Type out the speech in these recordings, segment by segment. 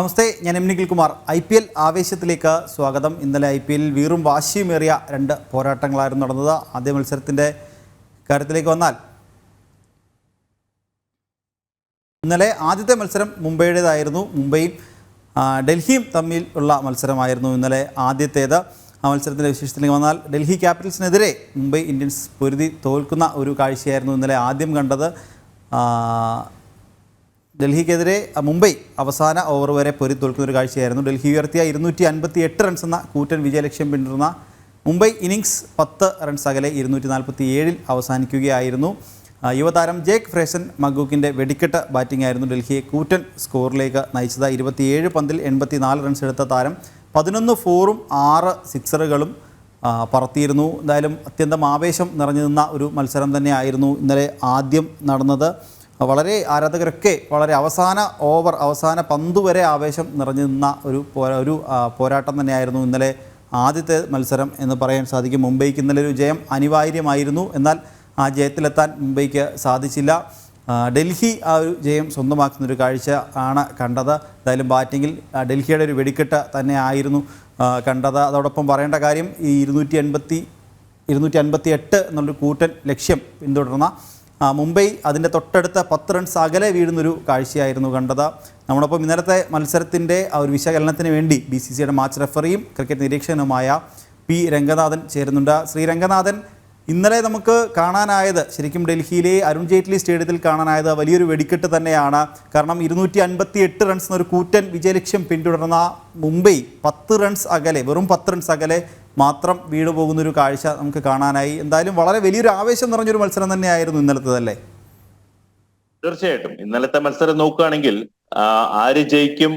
നമസ്തേ ഞാൻ M Nikhil Kumar I P L ആവേശത്തിലേക്ക് സ്വാഗതം. ഇന്നലെ ഐ പി എല്ലിൽ വീറും വാശിയുമേറിയ രണ്ട് പോരാട്ടങ്ങളായിരുന്നു നടന്നത്. ആദ്യ മത്സരത്തിന്റെ കാര്യത്തിലേക്ക് വന്നാൽ ഇന്നലെ ആദ്യത്തെ മത്സരം മുംബൈയുടേതായിരുന്നു. മുംബൈയും ഡൽഹിയും തമ്മിൽ ഉള്ള മത്സരമായിരുന്നു ഇന്നലെ ആദ്യത്തേത്. ആ മത്സരത്തിന്റെ വിശേഷത്തിലേക്ക് വന്നാൽ ഡൽഹി ക്യാപിറ്റൽസിനെതിരെ മുംബൈ ഇന്ത്യൻസ് പൊരുതി തോൽക്കുന്ന ഒരു കാഴ്ചയായിരുന്നു ഇന്നലെ ആദ്യം കണ്ടത്. ഡൽഹിക്കെതിരെ മുംബൈ അവസാന ഓവർ വരെ പൊരി തോൽക്കുന്ന ഒരു കാഴ്ചയായിരുന്നു. ഡൽഹി ഉയർത്തിയ ഇരുന്നൂറ്റി അൻപത്തി എട്ട് റൺസ് എന്ന കൂറ്റൻ വിജയലക്ഷ്യം പിന്തുടർന്ന മുംബൈ ഇന്നിങ്സ് പത്ത് റൺസ് അകലെ ഇരുന്നൂറ്റി നാൽപ്പത്തി ഏഴിൽ അവസാനിക്കുകയായിരുന്നു യുവതാരം ജേക്ക് ഫ്രേസൻ മഗൂക്കിന്റെ വെടിക്കെട്ട് ബാറ്റിംഗ് ആയിരുന്നു. ഡൽഹിയെ കൂറ്റൻ സ്കോറിലേക്ക് നയിച്ചത്. ഇരുപത്തിയേഴ് പന്തിൽ എൺപത്തി നാല് റൺസ് എടുത്ത താരം പതിനൊന്ന് ഫോറും ആറ് സിക്സറുകളും പറത്തിയിരുന്നു. എന്തായാലും അത്യന്തം ആവേശം നിറഞ്ഞു നിന്ന ഒരു മത്സരം തന്നെയായിരുന്നു ഇന്നലെ ആദ്യം നടന്നത്. വളരെ ആരാധകരൊക്കെ വളരെ അവസാന ഓവർ അവസാന പന്ത് വരെ ആവേശം നിറഞ്ഞു നിന്ന ഒരു ഒരു പോരാട്ടം തന്നെയായിരുന്നു ഇന്നലെ ആദ്യത്തെ മത്സരം എന്ന് പറയാൻ സാധിക്കും. മുംബൈക്ക് ഇന്നലെ ഒരു ജയം അനിവാര്യമായിരുന്നു. എന്നാൽ ആ ജയത്തിലെത്താൻ മുംബൈക്ക് സാധിച്ചില്ല. ഡൽഹി ആ ഒരു ജയം സ്വന്തമാക്കുന്ന ഒരു കാഴ്ച ആണ് കണ്ടത്. എന്തായാലും ബാറ്റിങ്ങിൽ ഡൽഹിയുടെ ഒരു വെടിക്കെട്ട് തന്നെ ആയിരുന്നു കണ്ടത്. അതോടൊപ്പം പറയേണ്ട കാര്യം ഈ ഇരുന്നൂറ്റി എൺപത്തി ഇരുന്നൂറ്റി അൻപത്തി എട്ട് എന്നുള്ളൊരു കൂറ്റൻ ലക്ഷ്യം പിന്തുടർന്ന മുംബൈ അതിന്റെ തൊട്ടടുത്ത പത്ത് റൺസ് അകലെ വീഴുന്നൊരു കാഴ്ചയായിരുന്നു കണ്ടത്. നമ്മളൊപ്പം ഇന്നലത്തെ മത്സരത്തിന്റെ ആ ഒരു വിശകലനത്തിന് വേണ്ടി ബി സി സിയുടെ മാച്ച് റെഫറിയും ക്രിക്കറ്റ് നിരീക്ഷകനുമായ പി രംഗനാഥൻ ചേരുന്നുണ്ട്. ശ്രീ രംഗനാഥൻ ഇന്നലെ നമുക്ക് കാണാനായത് ശരിക്കും ഡൽഹിയിലെ അരുൺ ജെയ്റ്റ്ലി സ്റ്റേഡിയത്തിൽ കാണാനായത് വലിയൊരു വെടിക്കെട്ട് തന്നെയാണ്. കാരണം ഇരുന്നൂറ്റി അൻപത്തി എട്ട് റൺസ് എന്നൊരു കൂറ്റൻ വിജയലക്ഷ്യം പിന്തുടർന്ന മുംബൈ പത്ത് റൺസ് അകലെ വെറും പത്ത് റൺസ് അകലെ മാത്രം വീണു പോകുന്നൊരു കാഴ്ച നമുക്ക് കാണാനായി. എന്തായാലും വളരെ വലിയൊരു ആവേശം നിറഞ്ഞൊരു മത്സരം തന്നെയായിരുന്നു ഇന്നലത്തേതല്ലേ തീർച്ചയായിട്ടും. ഇന്നലത്തെ മത്സരം നോക്കുകയാണെങ്കിൽ ആര് ജയിക്കും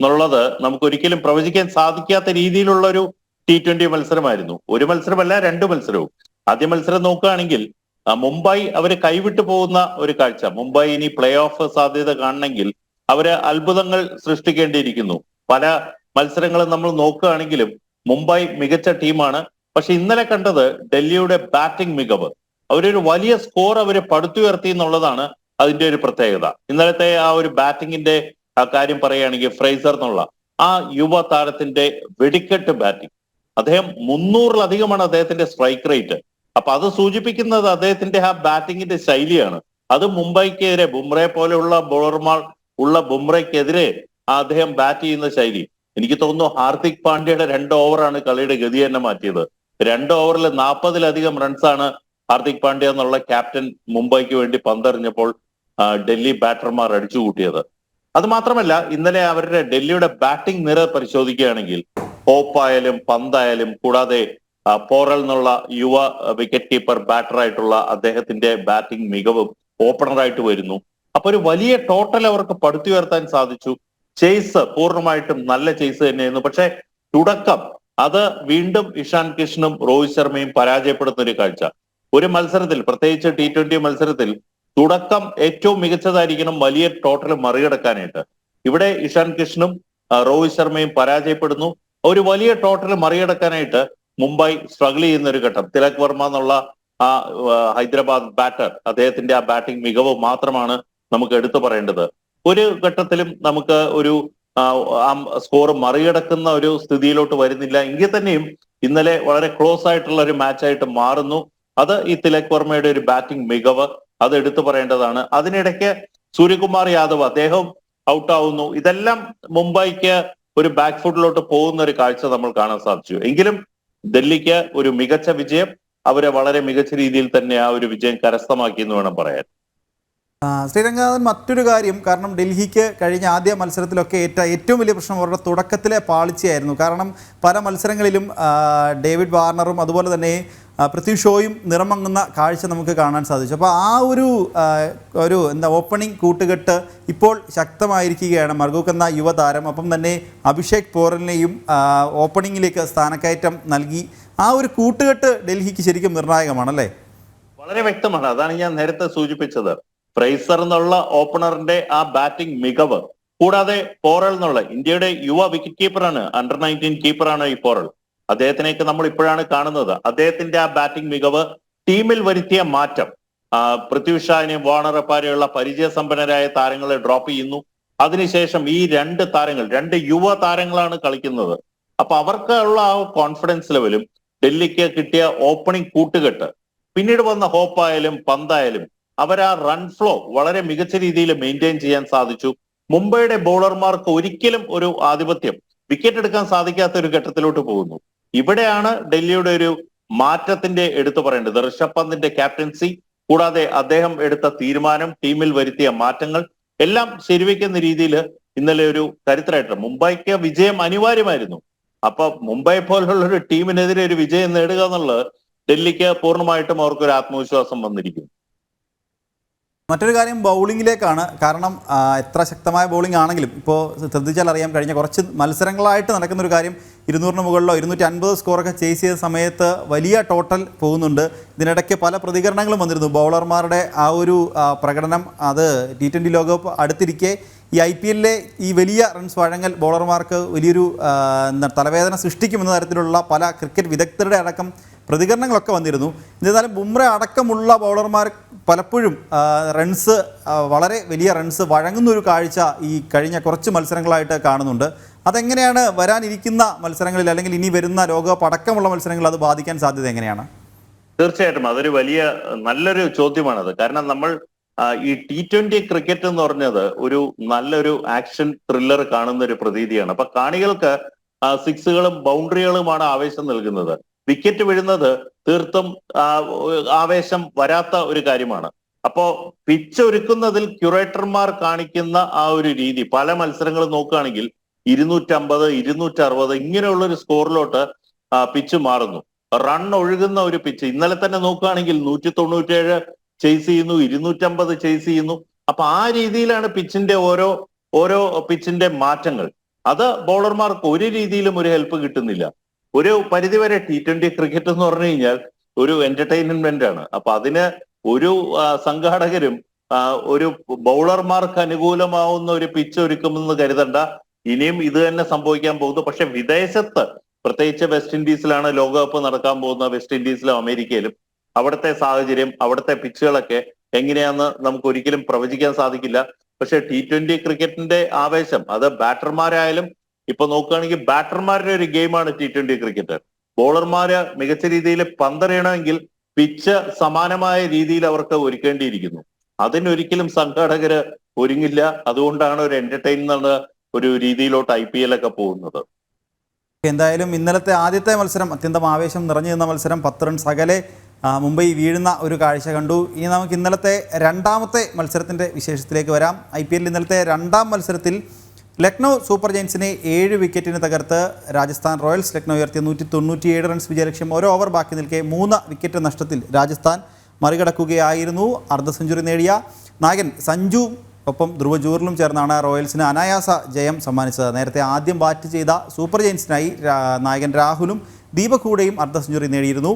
എന്നുള്ളത് നമുക്ക് ഒരിക്കലും പ്രവചിക്കാൻ സാധിക്കാത്ത രീതിയിലുള്ള ഒരു ടി ട്വന്റി മത്സരമായിരുന്നു. ഒരു മത്സരമല്ല രണ്ട് മത്സരവും. ആദ്യ മത്സരം നോക്കുകയാണെങ്കിൽ മുംബൈ അവർ കൈവിട്ടു പോകുന്ന ഒരു കാഴ്ച. മുംബൈ ഇനി പ്ലേ ഓഫ് സാധ്യത കാണണമെങ്കിൽ അവർ അത്ഭുതങ്ങൾ സൃഷ്ടിക്കേണ്ടിയിരിക്കുന്നു. പല മത്സരങ്ങളും നമ്മൾ നോക്കുകയാണെങ്കിലും മുംബൈ മികച്ച ടീമാണ്. പക്ഷെ ഇന്നലെ കണ്ടത് ഡൽഹിയുടെ ബാറ്റിംഗ് മികവ്. അവരൊരു വലിയ സ്കോർ അവർ പടുത്തുയർത്തി എന്നുള്ളതാണ് അതിന്റെ ഒരു പ്രത്യേകത. ഇന്നലത്തെ ആ ഒരു ബാറ്റിങ്ങിന്റെ കാര്യം പറയുകയാണെങ്കിൽ ഫ്രൈസർ എന്നുള്ള ആ യുവ താരത്തിന്റെ വെടിക്കെട്ട് ബാറ്റിംഗ്. അദ്ദേഹം മുന്നൂറിലധികമാണ് അദ്ദേഹത്തിന്റെ സ്ട്രൈക്ക് റേറ്റ്. അപ്പൊ അത് സൂചിപ്പിക്കുന്നത് അദ്ദേഹത്തിന്റെ ആ ബാറ്റിങ്ങിന്റെ ശൈലിയാണ്. അത് മുംബൈക്കെതിരെ ബുംറയെ പോലെയുള്ള ബോളർമാർ ഉള്ള ബുംറയ്ക്കെതിരെ അദ്ദേഹം ബാറ്റ് ചെയ്യുന്ന ശൈലി. എനിക്ക് തോന്നുന്നു ഹാർദിക് പാണ്ഡ്യയുടെ രണ്ട് ഓവറാണ് കളിയുടെ ഗതി തന്നെ മാറ്റിയത്. രണ്ട് ഓവറിൽ നാൽപ്പതിലധികം റൺസാണ് ഹാർദിക് പാണ്ഡ്യ എന്നുള്ള ക്യാപ്റ്റൻ മുംബൈക്ക് വേണ്ടി പന്തെറിഞ്ഞപ്പോൾ ഡൽഹി ബാറ്റർമാർ അടിച്ചു കൂട്ടിയത്. അത് മാത്രമല്ല ഇന്നലെ അവരുടെ ഡൽഹിയുടെ ബാറ്റിംഗ് നിര പരിശോധിക്കുകയാണെങ്കിൽ ഹോപ്പായാലും പന്തായാലും കൂടാതെ പോറൽ എന്നുള്ള യുവ വിക്കറ്റ് കീപ്പർ ബാറ്ററായിട്ടുള്ള അദ്ദേഹത്തിന്റെ ബാറ്റിംഗ് മികവും ഓപ്പണറായിട്ട് വരുന്നു. അപ്പൊ ഒരു വലിയ ടോട്ടൽ അവർക്ക് പടുത്തുയർത്താൻ സാധിച്ചു. ചേസ് പൂർണമായിട്ടും നല്ല ചേസ് തന്നെയായിരുന്നു. പക്ഷെ തുടക്കം അത് വീണ്ടും ഇഷാൻ കിഷനും രോഹിത് ശർമ്മയും പരാജയപ്പെടുന്ന ഒരു കാഴ്ച. ഒരു മത്സരത്തിൽ പ്രത്യേകിച്ച് ടി ട്വന്റി മത്സരത്തിൽ തുടക്കം ഏറ്റവും മികച്ചതായിരിക്കണം വലിയ ടോട്ടൽ മറികടക്കാനായിട്ട്. ഇവിടെ ഇഷാൻ കിഷനും രോഹിത് ശർമ്മയും പരാജയപ്പെടുന്നു. ഒരു വലിയ ടോട്ടൽ മറികടക്കാനായിട്ട് മുംബൈ സ്ട്രഗിൾ ചെയ്യുന്ന ഒരു ഘട്ടം. തിലക് വർമ്മ എന്നുള്ള ആ, ഹൈദരാബാദ് ബാറ്റർ അദ്ദേഹത്തിന്റെ ആ ബാറ്റിംഗ് മികവ് മാത്രമാണ് നമുക്ക് എടുത്തു പറയേണ്ടത്. ഒരു ഘട്ടത്തിലും നമുക്ക് ഒരു സ്കോർ മറികടക്കുന്ന ഒരു സ്ഥിതിയിലോട്ട് വരുന്നില്ല. എങ്കിൽ തന്നെയും ഇന്നലെ വളരെ ക്ലോസ് ആയിട്ടുള്ള ഒരു മാച്ചായിട്ട് മാറുന്നു. അത് ഈ തിലക് വർമ്മയുടെ ഒരു ബാറ്റിംഗ് മികവ്. അത് എടുത്തു പറയേണ്ടതാണ്. അതിനിടയ്ക്ക് സൂര്യകുമാർ യാദവ് അദ്ദേഹം ഔട്ട് ആവുന്നു. ഇതെല്ലാം മുംബൈക്ക് ഒരു ബാക്ക് ഫുട്ടിലോട്ട് പോകുന്ന ഒരു കാഴ്ച നമ്മൾ കാണാൻ സാധിച്ചു. എങ്കിലും ഡൽഹിക്ക് ഒരു മികച്ച വിജയം അവരെ വളരെ മികച്ച രീതിയിൽ തന്നെ ആ ഒരു വിജയം കരസ്ഥമാക്കി എന്ന് വേണം പറയാൻ. ശ്രീരംഗനാഥൻ മറ്റൊരു കാര്യം കാരണം ഡൽഹിക്ക് കഴിഞ്ഞ ആദ്യ മത്സരത്തിലൊക്കെ ഏറ്റ ഏറ്റവും വലിയ പ്രശ്നം അവരുടെ തുടക്കത്തിലെ പാളിച്ചയായിരുന്നു. കാരണം പല മത്സരങ്ങളിലും ഡേവിഡ് വാർണറും അതുപോലെ തന്നെ പൃഥ്വി ഷോയും നിറമങ്ങുന്ന കാഴ്ച നമുക്ക് കാണാൻ സാധിച്ചു. അപ്പോൾ ആ ഒരു ഒരു എന്താ ഓപ്പണിംഗ് കൂട്ടുകെട്ട് ഇപ്പോൾ ശക്തമായിരിക്കുകയാണ് മർഗൂക്ക് എന്ന യുവതാരം. അപ്പം തന്നെ അഭിഷേക് പോറലിനെയും ഓപ്പണിങ്ങിലേക്ക് സ്ഥാനക്കയറ്റം നൽകി. ആ ഒരു കൂട്ടുകെട്ട് ഡൽഹിക്ക് ശരിക്കും നിർണായകമാണല്ലേ? വളരെ വ്യക്തമാണ്. അതാണ് ഞാൻ നേരത്തെ സൂചിപ്പിച്ചത്. ഫ്രൈസർ എന്നുള്ള ഓപ്പണറിന്റെ ആ ബാറ്റിംഗ് മികവ്. കൂടാതെ പോറൽ എന്നുള്ള ഇന്ത്യയുടെ യുവ വിക്കറ്റ് കീപ്പറാണ് അണ്ടർ നയന്റീൻ കീപ്പറാണ് ഈ പോറൽ അദ്ദേഹത്തിനേക്ക് നമ്മൾ ഇപ്പോഴാണ് കാണുന്നത്. അദ്ദേഹത്തിന്റെ ആ ബാറ്റിംഗ് മികവ് ടീമിൽ വരുത്തിയ മാറ്റം. പൃഥ്വി ഷാനെയും വാണറെ പോലെയുള്ള പരിചയസമ്പന്നരായ താരങ്ങളെ ഡ്രോപ്പ് ചെയ്യുന്നു. അതിനുശേഷം ഈ രണ്ട് താരങ്ങൾ രണ്ട് യുവ താരങ്ങളാണ് കളിക്കുന്നത്. അപ്പൊ അവർക്കുള്ള ആ കോൺഫിഡൻസ് ലെവലും ഡൽഹിക്ക് കിട്ടിയ ഓപ്പണിംഗ് കൂട്ടുകെട്ട്. പിന്നീട് വന്ന ഹോപ്പായാലും പന്തായാലും അവർ ആ റൺ ഫ്ലോ വളരെ മികച്ച രീതിയിൽ മെയിന്റെയിൻ ചെയ്യാൻ സാധിച്ചു. മുംബൈയുടെ ബൗളർമാർക്ക് ഒരിക്കലും ഒരു ആധിപത്യം വിക്കറ്റ് എടുക്കാൻ സാധിക്കാത്ത ഒരു ഘട്ടത്തിലോട്ട് പോകുന്നു. ഇവിടെയാണ് ഡൽഹിയുടെ ഒരു മാറ്റത്തിന്റെ എടുത്തു പറയേണ്ടത്. ഋഷഭ് പന്തിന്റെ ക്യാപ്റ്റൻസി കൂടാതെ അദ്ദേഹം എടുത്ത തീരുമാനം ടീമിൽ വരുത്തിയ മാറ്റങ്ങൾ എല്ലാം ശരിവെക്കുന്ന രീതിയിൽ ഇന്നലെ ഒരു ചരിത്രമായിട്ട്. മുംബൈക്ക് വിജയം അനിവാര്യമായിരുന്നു. അപ്പൊ മുംബൈ പോലുള്ള ഒരു ടീമിനെതിരെ ഒരു വിജയം നേടുക എന്നുള്ളത് ഡൽഹിക്ക് പൂർണമായിട്ടും അവർക്കൊരു ആത്മവിശ്വാസം വന്നിരിക്കുന്നു. മറ്റൊരു കാര്യം ബൗളിങ്ങിലേക്കാണ് കാരണം എത്ര ശക്തമായ ബൗളിംഗ് ആണെങ്കിലും ഇപ്പോൾ ശ്രദ്ധിച്ചാൽ അറിയാം കഴിഞ്ഞ കുറച്ച് മത്സരങ്ങളായിട്ട് നടക്കുന്ന ഒരു കാര്യം ഇരുന്നൂറിന് മുകളിലോ ഇരുന്നൂറ്റി അൻപത് സ്കോറൊക്കെ ചേസ് ചെയ്ത സമയത്ത് വലിയ ടോട്ടൽ പോകുന്നുണ്ട്. ഇതിനിടയ്ക്ക് പല പ്രതികരണങ്ങളും വന്നിരുന്നു. ബൗളർമാരുടെ ആ ഒരു പ്രകടനം അത് ടി ട്വന്റി ലോകകപ്പ് അടുത്തിരിക്കെ ഈ ഐ പി എല്ലിലെ ഈ വലിയ റൺസ് വഴങ്ങൽ ബൗളർമാർക്ക് വലിയൊരു തലവേദന സൃഷ്ടിക്കുമെന്ന തരത്തിലുള്ള പല ക്രിക്കറ്റ് വിദഗ്ധരുടെ അടക്കം പ്രതികരണങ്ങളൊക്കെ വന്നിരുന്നു. എന്നിരുന്നാലും ബുംറ അടക്കമുള്ള ബൗളർമാർ പലപ്പോഴും റൺസ് വളരെ വലിയ റൺസ് വഴങ്ങുന്ന ഒരു കാഴ്ച ഈ കഴിഞ്ഞ കുറച്ച് മത്സരങ്ങളായിട്ട് കാണുന്നുണ്ട്. അതെങ്ങനെയാണ് വരാനിരിക്കുന്ന മത്സരങ്ങളിൽ അല്ലെങ്കിൽ ഇനി വരുന്ന ലോകകപ്പ് അടക്കമുള്ള മത്സരങ്ങൾ അത് ബാധിക്കാൻ സാധ്യത എങ്ങനെയാണ്? തീർച്ചയായിട്ടും അതൊരു വലിയ നല്ലൊരു ചോദ്യമാണത്. കാരണം നമ്മൾ ഈ ടി ട്വന്റി ക്രിക്കറ്റ് എന്ന് പറഞ്ഞത് ഒരു നല്ലൊരു ആക്ഷൻ ത്രില്ലർ കാണുന്ന ഒരു പ്രതീതിയാണ്. അപ്പൊ കാണികൾക്ക് സിക്സുകളും ബൗണ്ടറികളുമാണ് ആവേശം നൽകുന്നത്. വിക്കറ്റ് വീഴുന്നത് തീർത്തും ആവേശം വരാത്ത ഒരു കാര്യമാണ്. അപ്പോ പിച്ച് ഒരുക്കുന്നതിൽ ക്യൂറേറ്റർമാർ കാണിക്കുന്ന ആ ഒരു രീതി പല മത്സരങ്ങൾ നോക്കുകയാണെങ്കിൽ ഇരുന്നൂറ്റമ്പത് ഇരുന്നൂറ്റി അറുപത് ഇങ്ങനെയുള്ള ഒരു സ്കോറിലോട്ട് പിച്ച് മാറുന്നു. റൺ ഒഴുകുന്ന ഒരു പിച്ച് ഇന്നലെ തന്നെ നോക്കുകയാണെങ്കിൽ നൂറ്റി തൊണ്ണൂറ്റേഴ് ചേസ് ചെയ്യുന്നു ഇരുന്നൂറ്റമ്പത് ചേസ് ചെയ്യുന്നു. അപ്പൊ ആ രീതിയിലാണ് പിച്ചിന്റെ ഓരോ ഓരോ പിച്ചിന്റെ മാറ്റങ്ങൾ. അത് ബൗളർമാർക്ക് ഒരു രീതിയിലും ഒരു ഹെൽപ്പ് കിട്ടുന്നില്ല. ഒരു പരിധിവരെ ടി ട്വന്റി ക്രിക്കറ്റ് എന്ന് പറഞ്ഞു കഴിഞ്ഞാൽ ഒരു എന്റർടൈൻമെന്റ് ആണ്. അപ്പൊ അതിന് ഒരു സംഘാടകരും ഒരു ബൗളർമാർക്ക് അനുകൂലമാവുന്ന ഒരു പിച്ച് ഒരുക്കുമെന്ന് കരുതണ്ട. ഇനിയും ഇത് തന്നെ സംഭവിക്കാൻ പോകുന്നു. പക്ഷെ വിദേശത്ത് പ്രത്യേകിച്ച് വെസ്റ്റ് ഇൻഡീസിലാണ് ലോകകപ്പ് നടക്കാൻ പോകുന്ന വെസ്റ്റ് ഇൻഡീസിലും അമേരിക്കയിലും അവിടുത്തെ സാഹചര്യം അവിടുത്തെ പിച്ചുകളൊക്കെ എങ്ങനെയാന്ന് നമുക്ക് ഒരിക്കലും പ്രവചിക്കാൻ സാധിക്കില്ല. പക്ഷെ ടി ട്വന്റി ക്രിക്കറ്റിന്റെ ആവേശം അത് ബാറ്റർമാരായാലും ഇപ്പൊ നോക്കുകയാണെങ്കിൽ ബാറ്റർമാരുടെ ഒരു ഗെയിമാണ് ടി ട്വന്റി ക്രിക്കറ്റ് ബോളർമാര് മികച്ച രീതിയിൽ പന്തറിയണമെങ്കിൽ പിച്ച് സമാനമായ രീതിയിൽ അവർക്ക് ഒരുക്കേണ്ടിയിരിക്കുന്നു. അതിനൊരിക്കലും സംഘാടകര് ഒരുങ്ങില്ല. അതുകൊണ്ടാണ് ഒരു എന്റർടൈൻമെന്റ് ഒരു രീതിയിലോട്ട് ഐ പി എൽ ഒക്കെ പോകുന്നത്. എന്തായാലും ഇന്നലത്തെ ആദ്യത്തെ മത്സരം അത്യന്തം ആവേശം നിറഞ്ഞു നിന്ന മത്സരം പത്ത് റൺസ് അകലെ മുംബൈ വീഴുന്ന ഒരു കാഴ്ച കണ്ടു. ഇനി നമുക്ക് ഇന്നലത്തെ രണ്ടാമത്തെ മത്സരത്തിന്റെ വിശേഷത്തിലേക്ക് വരാം. ഐ പി എല്ലിൽ ഇന്നലത്തെ രണ്ടാം മത്സരത്തിൽ ലക്നൗ സൂപ്പർ ജയൻസിനെ ഏഴ് വിക്കറ്റിന് തകർത്ത് രാജസ്ഥാൻ റോയൽസ് ലക്നൗ ഉയർത്തിയ നൂറ്റി തൊണ്ണൂറ്റിയേഴ് റൺസ് വിജയലക്ഷ്യം. ഓരോ ഓവർ ബാക്കി നിൽക്കെ മൂന്ന് വിക്കറ്റ് നഷ്ടത്തിൽ രാജസ്ഥാൻ മറികടക്കുകയായിരുന്നു. അർദ്ധ സെഞ്ചുറി നേടിയ നായകൻ സഞ്ജു ഒപ്പം ധ്രുവ ജൂറിലും ചേർന്നാണ് റോയൽസിന് അനായാസ ജയം സമ്മാനിച്ചത്. നേരത്തെ ആദ്യം ബാറ്റ് ചെയ്ത സൂപ്പർ ജയൻസിനായി നായകൻ രാഹുലും ദീപക് ഹൂഡയും അർദ്ധ സെഞ്ചുറി നേടിയിരുന്നു.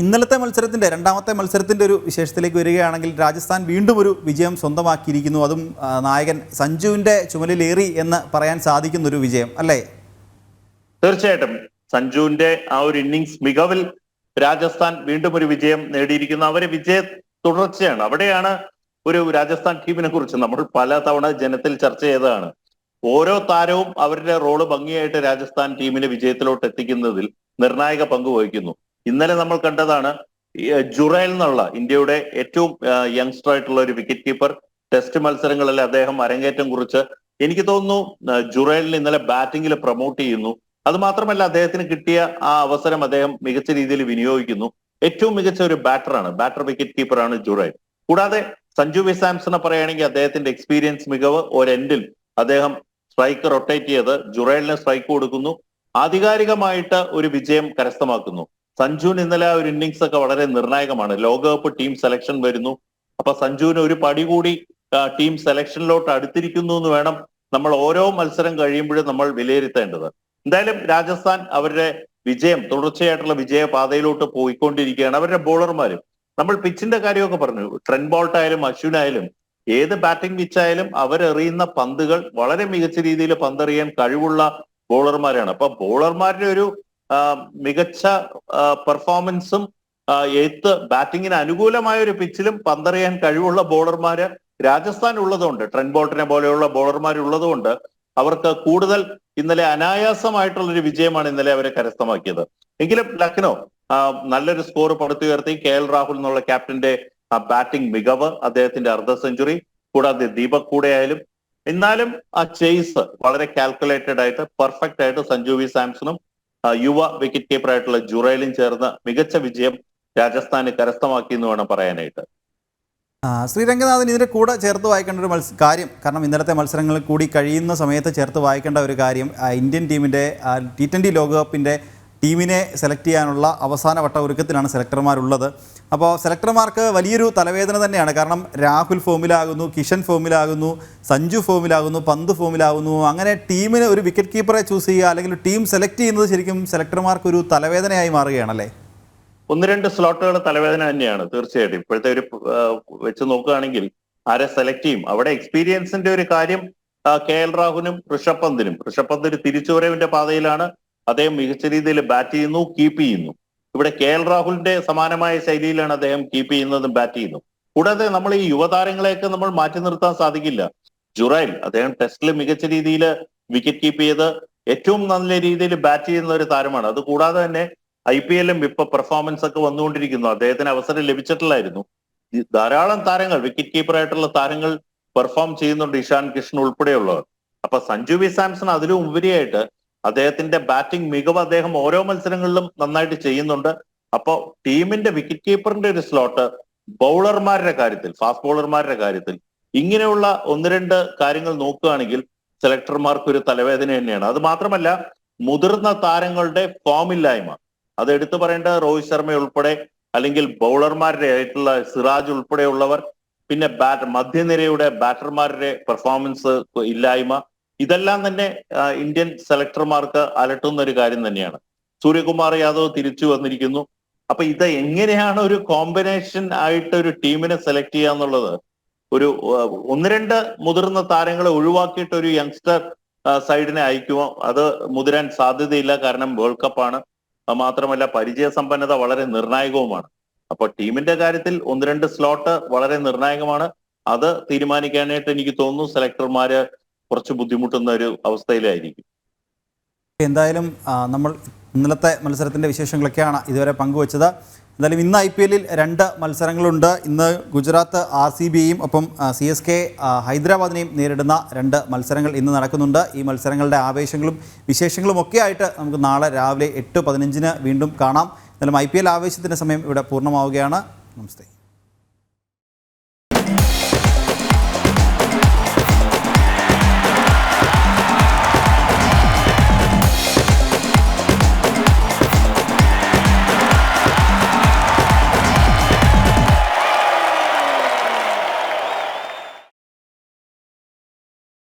ഇന്നലത്തെ മത്സരത്തിന്റെ രണ്ടാമത്തെ മത്സരത്തിന്റെ ഒരു വിശേഷത്തിലേക്ക് വരികയാണെങ്കിൽ രാജസ്ഥാൻ വീണ്ടും ഒരു വിജയം സ്വന്തമാക്കിയിരിക്കുന്നു. അതും നായകൻ സഞ്ജുവിന്റെ ചുമലിലേറി എന്ന് പറയാൻ സാധിക്കുന്ന ഒരു വിജയം അല്ലേ? തീർച്ചയായിട്ടും. സഞ്ജുവിന്റെ ആ ഒരു ഇന്നിങ്സ് മികവിൽ രാജസ്ഥാൻ വീണ്ടും ഒരു വിജയം നേടിയിരിക്കുന്നു. അവരെ വിജയ തുടർച്ചയാണ്. അവിടെയാണ് ഒരു രാജസ്ഥാൻ ടീമിനെ കുറിച്ച് നമ്മൾ പല തവണ ജനത്തിൽ ചർച്ച ചെയ്തതാണ്. ഓരോ താരവും അവരുടെ റോൾ ഭംഗിയായിട്ട് രാജസ്ഥാൻ ടീമിനെ വിജയത്തിലോട്ട് എത്തിക്കുന്നതിൽ നിർണായക പങ്ക് വഹിക്കുന്നു. ഇന്നലെ നമ്മൾ കണ്ടതാണ് ജുറൈൽ എന്നുള്ള ഇന്ത്യയുടെ ഏറ്റവും യങ്സ്റ്റർ ആയിട്ടുള്ള ഒരു വിക്കറ്റ് കീപ്പർ ടെസ്റ്റ് മത്സരങ്ങളിൽ അദ്ദേഹം അരങ്ങേറ്റം കുറിച്ച് എനിക്ക് തോന്നുന്നു ജുറൈലിന് ഇന്നലെ ബാറ്റിംഗിൽ പ്രൊമോട്ട് ചെയ്യുന്നു. അത് മാത്രമല്ല അദ്ദേഹത്തിന് കിട്ടിയ ആ അവസരം അദ്ദേഹം മികച്ച രീതിയിൽ വിനിയോഗിക്കുന്നു. ഏറ്റവും മികച്ച ഒരു ബാറ്ററാണ് ബാറ്റർ വിക്കറ്റ് കീപ്പറാണ് ജുറൈൽ. കൂടാതെ സഞ്ജു വി സാംസണെ പറയുകയാണെങ്കിൽ അദ്ദേഹത്തിന്റെ എക്സ്പീരിയൻസ് മികവ് ഒരെൻഡിൽ അദ്ദേഹം സ്ട്രൈക്ക് റൊട്ടേറ്റ് ചെയ്ത് ജുറൈലിന് സ്ട്രൈക്ക് കൊടുക്കുന്നു. ആധികാരികമായിട്ട് ഒരു വിജയം കരസ്ഥമാക്കുന്നു. സഞ്ജുവിന് ഇന്നലെ ഒരു ഇന്നിങ്സ് ഒക്കെ വളരെ നിർണായകമാണ്. ലോകകപ്പ് ടീം സെലക്ഷൻ വരുന്നു. അപ്പൊ സഞ്ജുവിന് ഒരു പടി കൂടി ടീം സെലക്ഷനിലോട്ട് അടുത്തിരിക്കുന്നു എന്ന് വേണം നമ്മൾ ഓരോ മത്സരം കഴിയുമ്പോഴും നമ്മൾ വിലയിരുത്തേണ്ടത്. എന്തായാലും രാജസ്ഥാൻ അവരുടെ വിജയം തുടർച്ചയായിട്ടുള്ള വിജയ പാതയിലോട്ട് പോയിക്കൊണ്ടിരിക്കുകയാണ്. അവരുടെ ബോളർമാരും നമ്മൾ പിച്ചിന്റെ കാര്യമൊക്കെ പറഞ്ഞു. ട്രെൻ ബോൾട്ടായാലും അശ്വിനായാലും ഏത് ബാറ്റിംഗ് പിച്ചായാലും അവരെറിയുന്ന പന്തുകൾ വളരെ മികച്ച രീതിയിൽ പന്തെറിയാൻ കഴിവുള്ള ബോളർമാരാണ് അപ്പൊ ബോളർമാരുടെ ഒരു മികച്ച പെർഫോമൻസും എയ്ത്ത് ബാറ്റിങ്ങിന് അനുകൂലമായ ഒരു പിച്ചിലും പന്തറിയാൻ കഴിവുള്ള ബോളർമാര് രാജസ്ഥാൻ ഉള്ളതുകൊണ്ട് ട്രെൻ ബോൾട്ടിനെ പോലെയുള്ള ബോളർമാർ ഉള്ളതുകൊണ്ട് അവർക്ക് കൂടുതൽ ഇന്നലെ അനായാസമായിട്ടുള്ള ഒരു വിജയമാണ് ഇന്നലെ അവരെ കരസ്ഥമാക്കിയത്. എങ്കിലും ലക്നോ നല്ലൊരു സ്കോർ പടുത്തുയർത്തി. കെ എൽ രാഹുൽ എന്നുള്ള ക്യാപ്റ്റന്റെ ബാറ്റിംഗ് മികവ് അദ്ദേഹത്തിന്റെ അർദ്ധ സെഞ്ചുറി കൂടാതെ ദീപക് കൂടെ ആയാലും എന്നാലും ആ ചേസ് വളരെ കാൽക്കുലേറ്റഡ് ആയിട്ട് പെർഫെക്റ്റ് ആയിട്ട് സഞ്ജു വി സാംസണും യുവ വിക്കറ്റ് കീപ്പർ ആയിട്ടുള്ള ജുറൈലും ചേർന്ന് മികച്ച വിജയം രാജസ്ഥാന് കരസ്ഥമാക്കി എന്ന് വേണം പറയാനായിട്ട്. ശ്രീരംഗനാഥൻ ഇതിന്റെ കൂടെ ചേർത്ത് വായിക്കേണ്ട ഒരു മത്സ കാര്യം കാരണം ഇന്നലത്തെ മത്സരങ്ങളിൽ കൂടി കഴിയുന്ന സമയത്ത് ചേർത്ത് വായിക്കേണ്ട ഒരു കാര്യം ഇന്ത്യൻ ടീമിന്റെ ടി ട്വന്റി ലോകകപ്പിന്റെ ടീമിനെ സെലക്ട് ചെയ്യാനുള്ള അവസാന വട്ട ഒരുക്കത്തിലാണ് സെലക്ടർമാരുള്ളത് അപ്പോൾ സെലക്ടർമാർക്ക് വലിയൊരു തലവേദന തന്നെയാണ്. കാരണം രാഹുൽ ഫോമിലാകുന്നു കിഷൻ ഫോമിലാകുന്നു സഞ്ജു ഫോമിലാകുന്നു പന്ത് ഫോമിലാകുന്നു. അങ്ങനെ ടീമിന് ഒരു വിക്കറ്റ് കീപ്പറെ ചൂസ് ചെയ്യുക അല്ലെങ്കിൽ ടീം സെലക്ട് ചെയ്യുന്നത് ശരിക്കും സെലക്ടർമാർക്ക് ഒരു തലവേദനയായി മാറുകയാണല്ലേ? ഒന്ന് രണ്ട് സ്ലോട്ടുകൾ തലവേദന തന്നെയാണ് തീർച്ചയായിട്ടും. ഇപ്പോഴത്തെ ഒരു വെച്ച് നോക്കുകയാണെങ്കിൽ ആരെ സെലക്ട് ചെയ്യും? അവിടെ എക്സ്പീരിയൻസിന്റെ ഒരു കാര്യം കെ എൽ രാഹുലും ഋഷഭ് പന്തിനും. ഋഷഭ് പന്ത് ഒരു തിരിച്ചുവരവിന്റെ പാതയിലാണ്. അദ്ദേഹം മികച്ച രീതിയിൽ ബാറ്റ് ചെയ്യുന്നു കീപ്പ് ചെയ്യുന്നു. ഇവിടെ കെ എൽ രാഹുലിന്റെ സമാനമായ ശൈലിയിലാണ് അദ്ദേഹം കീപ്പ് ചെയ്യുന്നതും ബാറ്റ് ചെയ്യുന്നതും. കൂടാതെ നമ്മൾ ഈ യുവതാരങ്ങളെയൊക്കെ നമ്മൾ മാറ്റി നിർത്താൻ സാധിക്കില്ല. ജുറൈൽ അദ്ദേഹം ടെസ്റ്റിൽ മികച്ച രീതിയിൽ വിക്കറ്റ് കീപ്പ് ചെയ്ത് ഏറ്റവും നല്ല രീതിയിൽ ബാറ്റ് ചെയ്യുന്ന ഒരു താരമാണ്. അത് കൂടാതെ തന്നെ ഐ പി എല്ലും ഇപ്പൊ പെർഫോമൻസ് ഒക്കെ വന്നുകൊണ്ടിരിക്കുന്നു. അദ്ദേഹത്തിന് അവസരം ലഭിച്ചിട്ടില്ലായിരുന്നു. ധാരാളം താരങ്ങൾ വിക്കറ്റ് കീപ്പറായിട്ടുള്ള താരങ്ങൾ പെർഫോം ചെയ്യുന്നുണ്ട്. ഇഷാൻ കിഷൻ ഉൾപ്പെടെയുള്ളവർ. അപ്പൊ സഞ്ജു വി സാംസൺ അതിലും ഉപരിയായിട്ട് അദ്ദേഹത്തിന്റെ ബാറ്റിംഗ് മികവ് അദ്ദേഹം ഓരോ മത്സരങ്ങളിലും നന്നായിട്ട് ചെയ്യുന്നുണ്ട്. അപ്പോ ടീമിന്റെ വിക്കറ്റ് കീപ്പറിന്റെ ഒരു സ്ലോട്ട് ബൗളർമാരുടെ കാര്യത്തിൽ ഫാസ്റ്റ് ബൗളർമാരുടെ കാര്യത്തിൽ ഇങ്ങനെയുള്ള ഒന്ന് രണ്ട് കാര്യങ്ങൾ നോക്കുകയാണെങ്കിൽ സെലക്ടർമാർക്ക് ഒരു തലവേദന തന്നെയാണ്. അത് മാത്രമല്ല മുതിർന്ന താരങ്ങളുടെ ഫോമില്ലായ്മ അത് എടുത്തു പറയേണ്ട രോഹിത് ശർമ്മ ഉൾപ്പെടെ അല്ലെങ്കിൽ ബൗളർമാരുടെ ആയിട്ടുള്ള സിറാജ് ഉൾപ്പെടെയുള്ളവർ പിന്നെ ബാറ്റ് മധ്യനിരയുടെ ബാറ്റർമാരുടെ പെർഫോമൻസ് ഇല്ലായ്മ ഇതെല്ലാം തന്നെ ഇന്ത്യൻ സെലക്ടർമാർക്ക് അലട്ടുന്ന ഒരു കാര്യം തന്നെയാണ്. സൂര്യകുമാർ യാദവ് തിരിച്ചു വന്നിരിക്കുന്നു. അപ്പൊ ഇത് എങ്ങനെയാണ് ഒരു കോമ്പിനേഷൻ ആയിട്ട് ഒരു ടീമിനെ സെലക്ട് ചെയ്യുക എന്നുള്ളത്? ഒരു ഒന്ന് രണ്ട് മുതിർന്ന താരങ്ങളെ ഒഴിവാക്കിയിട്ട് ഒരു യങ്സ്റ്റർ സൈഡിനെ അയക്കുമോ അത് മുതിരാൻ സാധ്യതയില്ല. കാരണം വേൾഡ് കപ്പാണ് മാത്രമല്ല പരിചയ സമ്പന്നത വളരെ നിർണായകവുമാണ്. അപ്പൊ ടീമിന്റെ കാര്യത്തിൽ ഒന്ന് രണ്ട് സ്ലോട്ട് വളരെ നിർണായകമാണ്. അത് തീരുമാനിക്കാനായിട്ട് എനിക്ക് തോന്നുന്നു സെലക്ടർമാര് കുറച്ച് ബുദ്ധിമുട്ടുന്ന ഒരു അവസ്ഥയിലായിരിക്കും. എന്തായാലും നമ്മൾ ഇന്നലത്തെ മത്സരത്തിന്റെ വിശേഷങ്ങളൊക്കെയാണ് ഇതുവരെ പങ്കുവച്ചത്. എന്തായാലും ഇന്ന് ഐ പി എല്ലിൽ രണ്ട് മത്സരങ്ങളുണ്ട്. ഇന്ന് ഗുജറാത്ത് ആർ സി ബിയെയും ഒപ്പം സി എസ് കെ ഹൈദരാബാദിനെയും നേരിടുന്ന രണ്ട് മത്സരങ്ങൾ ഇന്ന് നടക്കുന്നുണ്ട്. ഈ മത്സരങ്ങളുടെ ആവേശങ്ങളും വിശേഷങ്ങളും ഒക്കെ ആയിട്ട് നമുക്ക് നാളെ രാവിലെ എട്ട് പതിനഞ്ചിന് വീണ്ടും കാണാം. എന്തായാലും ഐ പി എൽ ആവേശത്തിന്റെ സമയം ഇവിടെ പൂർണമാവുകയാണ്. നമസ്തേ.